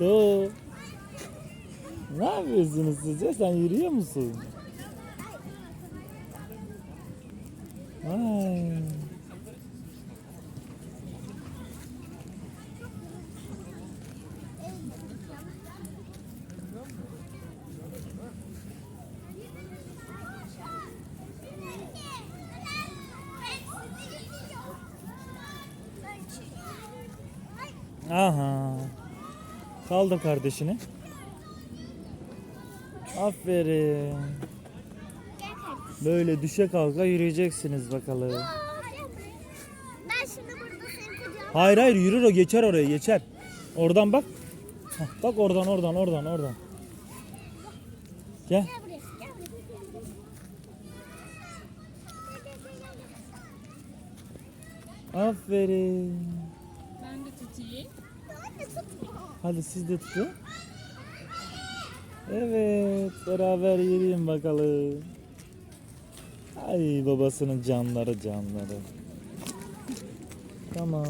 Doğu. Ne yapıyorsunuz siz ya? Sen yürüyor musun? Ay. Aha. Kaldır kardeşini. Aferin. Böyle düşe kalka yürüyeceksiniz bakalım. Ben şimdi burada senin kucağına Hayır hayır yürür o geçer oraya geçer. Oradan bak. Hah, bak oradan oradan oradan oradan. Gel. Aferin. Ben de tutayım. Hadi siz de tutun. Evet beraber yürüyün bakalım. Ay babasının canları canları. Tamam.